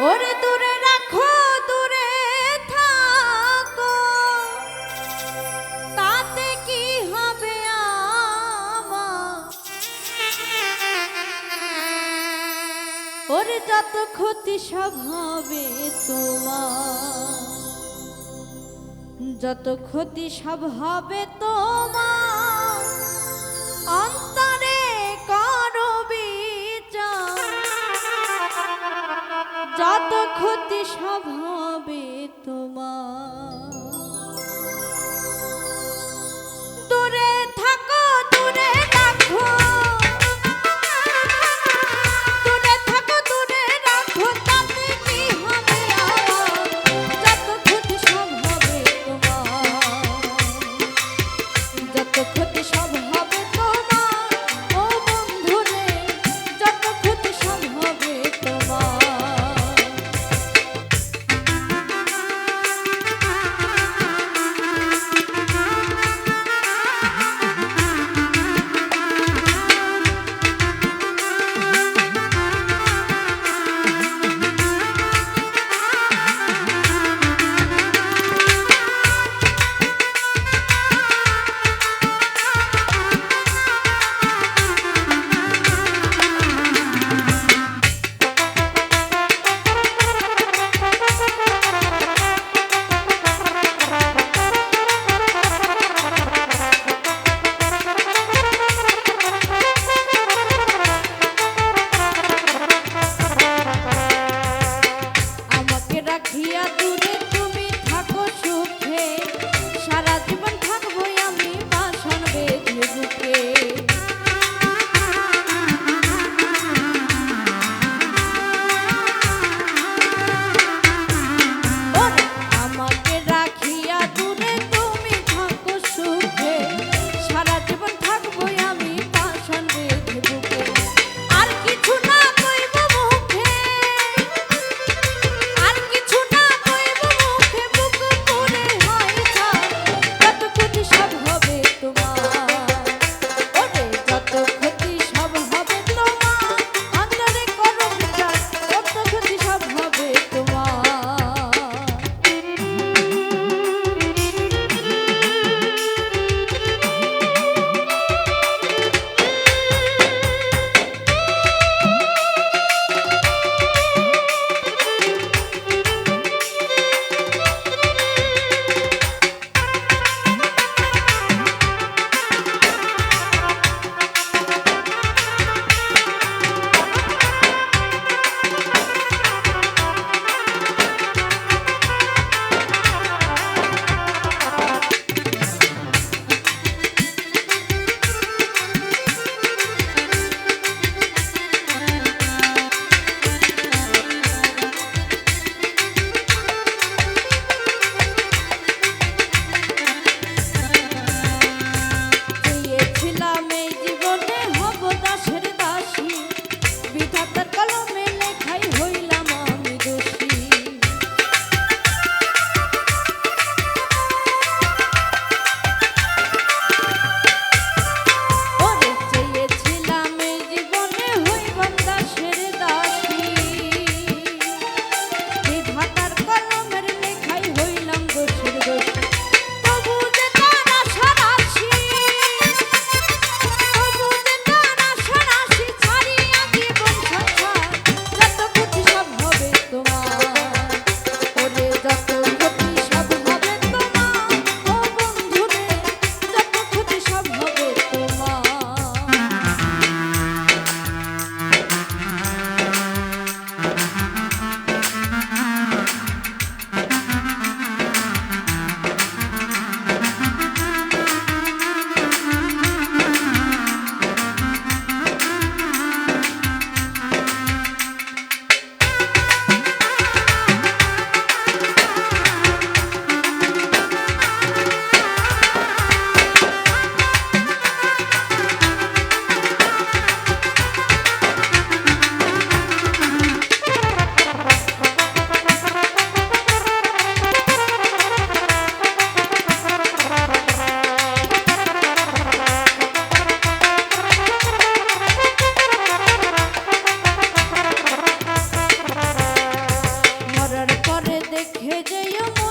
ওরে দূরে রাখো, দূরে তাতে কি হবে ওরে যত ক্ষতি সব হবে তোমার। যত ক্ষতি সব হবে তোমার। যত রেখে যেও